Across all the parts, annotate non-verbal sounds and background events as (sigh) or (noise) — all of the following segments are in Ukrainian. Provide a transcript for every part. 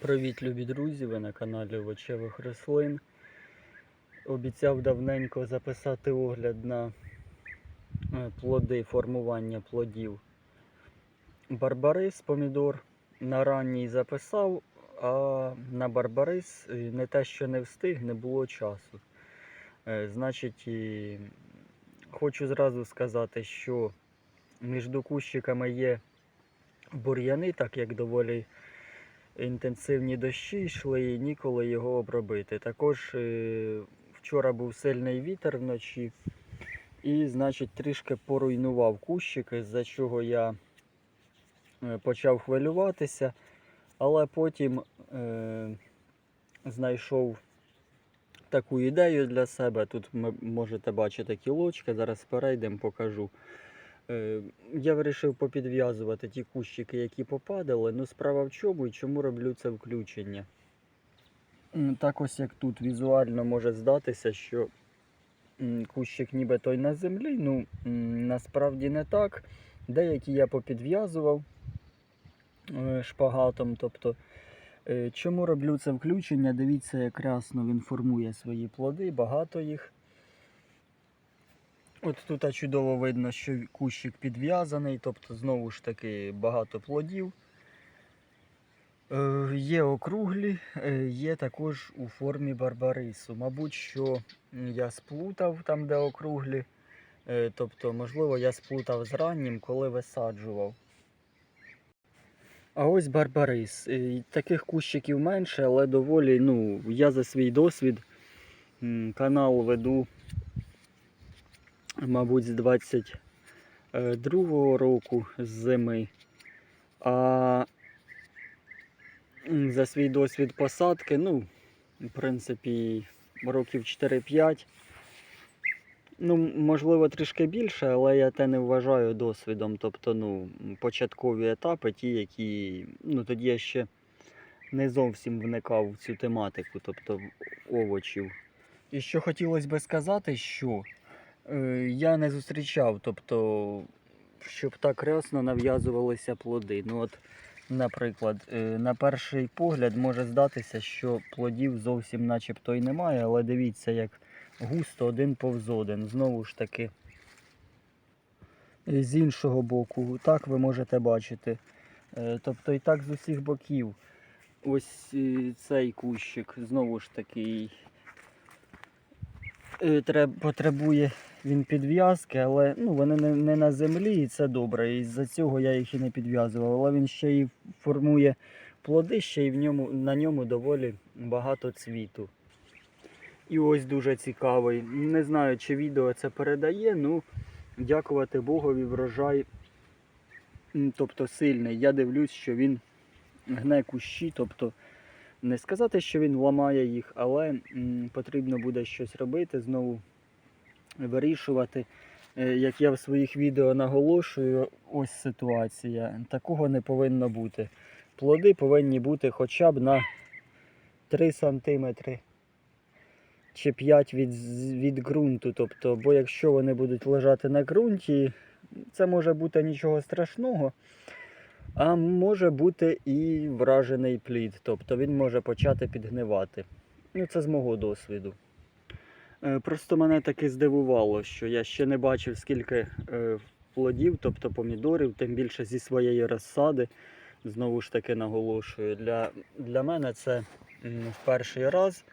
Привіт, любі друзі! Ви на каналі Овочевих рослин. Обіцяв давненько записати огляд на е, плоди, формування плодів. Барбарис, помідор на ранній записав, а на барбарис е, не те, що не встиг, не було часу. Е, Значить, хочу зразу сказати, що між кущиками є бур'яни, так як доволі інтенсивні дощі йшли і ніколи його обробити. Також е, вчора був сильний вітер вночі і, значить, трішки поруйнував кущики, з-за чого я е, почав хвилюватися, але потім е, знайшов таку ідею для себе. Тут ви можете бачити кілочки, зараз перейдемо, покажу. Е, Я вирішив попідв'язувати ті кущики, які попадали. Ну, справа в чому і чому роблю це включення. Так ось як тут візуально може здатися, що кущик ніби той на землі. Ну, насправді не так. Деякі я попідв'язував е, шпагатом. Тобто, е, чому роблю це включення? Дивіться, як рясно він формує свої плоди, багато їх. От тут чудово видно, що кущик підв'язаний, тобто знову ж таки багато плодів. Е, Є округлі, е, є також у формі барбарису. Мабуть, що я сплутав там, де округлі. Е, Тобто, можливо, я сплутав з раннім, коли висаджував. А ось барбарис. Е, Таких кущиків менше, але доволі, ну, я за свій досвід канал веду мабуть, з 22-го року з зими. А за свій досвід посадки, ну, в принципі, років 4-5. Ну, можливо, трішки більше, але я те не вважаю досвідом. Тобто, ну, початкові етапи, ті, які. Ну, тоді я ще не зовсім вникав в цю тематику, тобто овочів. І що хотілося би сказати, що Е, Я не зустрічав, тобто, щоб так рясно нав'язувалися плоди. Ну от, Наприклад, е, на перший погляд може здатися, що плодів зовсім начебто й немає, але дивіться, як густо один повз один. Знову ж таки, е, з іншого боку, так ви можете бачити. Е, Тобто і так з усіх боків. Ось е, цей кущик, знову ж таки, е, потребує він підв'язки, але ну, вони не, не на землі і це добре. І з-за цього я їх і не підв'язував. Але він ще й формує плоди, ще й в ньому, на ньому доволі багато цвіту. І ось дуже цікавий. Не знаю, чи відео це передає, ну дякувати Богові, врожай тобто сильний. Я дивлюсь, що він гне кущі, тобто не сказати, що він ламає їх, але м, потрібно буде щось робити, знову вирішувати. Е, Як я в своїх відео наголошую, ось ситуація. Такого не повинно бути. Плоди повинні бути хоча б на 3 см чи 5 від, від ґрунту. Тобто, бо якщо вони будуть лежати на ґрунті, це може бути нічого страшного. А може бути і вражений плід, тобто він може почати підгнивати. Ну, це з мого досвіду. Е, Просто мене таки здивувало, що я ще не бачив скільки е, плодів, тобто помідорів, тим більше зі своєї розсади. Знову ж таки наголошую, для, для мене це в перший раз.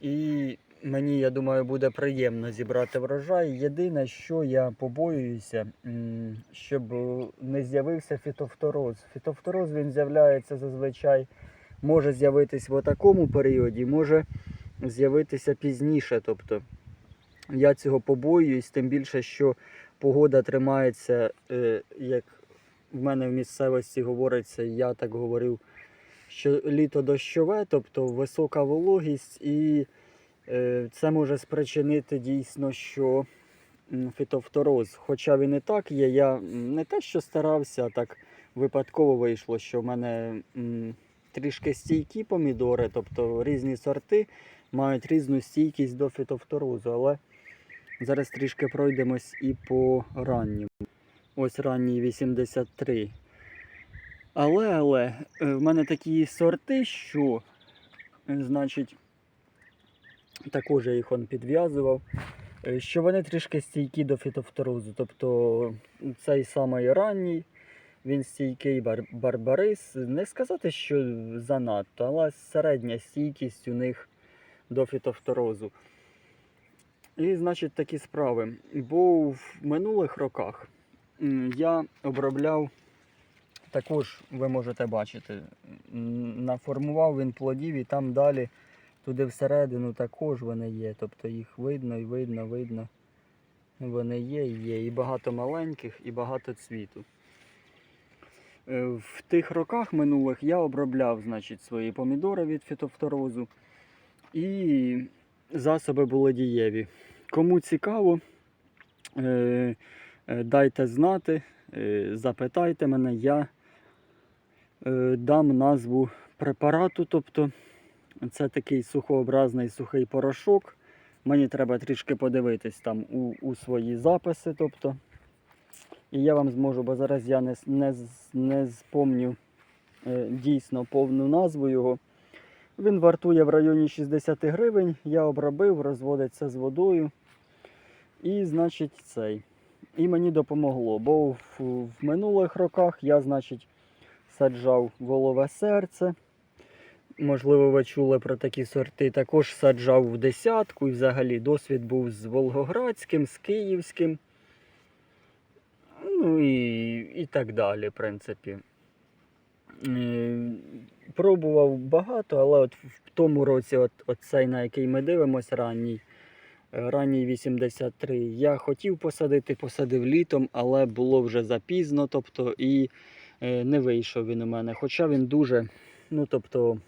І мені, я думаю, буде приємно зібрати врожай. Єдине, що я побоююся, щоб не з'явився фітофтороз. Фітофтороз він з'являється зазвичай, може з'явитись в такому періоді, може з'явитися пізніше. Тобто я цього побоююсь, тим більше, що погода тримається, е, як в мене в місцевості говориться, я так говорив, що літо дощове, тобто висока вологість, і е, це може спричинити дійсно, що фітофтороз. Хоча він і так є, я не те, що старався, а так випадково вийшло, що в мене трішки стійкі помідори, тобто різні сорти мають різну стійкість до фітофторозу, але зараз трішки пройдемось і по раннім. Ось ранній 83. Але, але, е, в мене такі сорти, що, е, значить, також я їх он підв'язував, е, що вони трішки стійкі до фітофторозу. Тобто цей самий ранній, він стійкий бар- барбарис. Не сказати, що занадто, але середня стійкість у них до фітофторозу. І, значить, такі справи. Бо в минулих роках я обробляв, також ви можете бачити, наформував він плодів і там далі, туди всередину також вони є. Тобто їх видно і видно, видно. Вони є і є. І багато маленьких, і багато цвіту. Е, В тих роках минулих я обробляв значить, свої помідори від фітофторозу. І засоби були дієві. Кому цікаво, е, е, дайте знати, е, запитайте мене, я дам назву препарату. Тобто це такий сухообразний сухий порошок. Мені треба трішки подивитись там у, у свої записи. Тобто. І я вам зможу, бо зараз я не, не, не спомню дійсно повну назву його. Він вартує в районі 60 гривень. Я обробив, розводиться з водою. І, значить, цей. І мені допомогло. Бо в, в минулих роках я, значить, саджав волове серце. Можливо, ви чули про такі сорти. Також саджав в десятку. І взагалі досвід був з Волгоградським, з Київським. Ну і, і так далі, в принципі. Пробував багато, але от в тому році, от, от цей, на який ми дивимося, ранній, е, ранній 83, я хотів посадити, посадив літом, але було вже запізно, тобто і е, не вийшов він у мене. Хоча він дуже, ну тобто,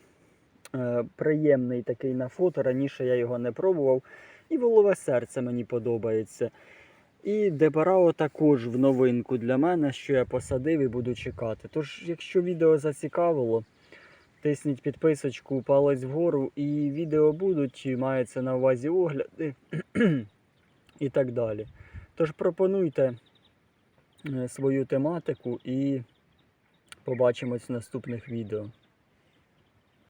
е, приємний такий на фото. Раніше я його не пробував. І волове серце мені подобається. І Дебарао також в новинку для мене, що я посадив і буду чекати. Тож, якщо відео зацікавило, тисніть підписочку, палець вгору, і відео будуть, і мається на увазі огляди (clears throat) і так далі. Тож пропонуйте е, свою тематику і побачимось в наступних відео.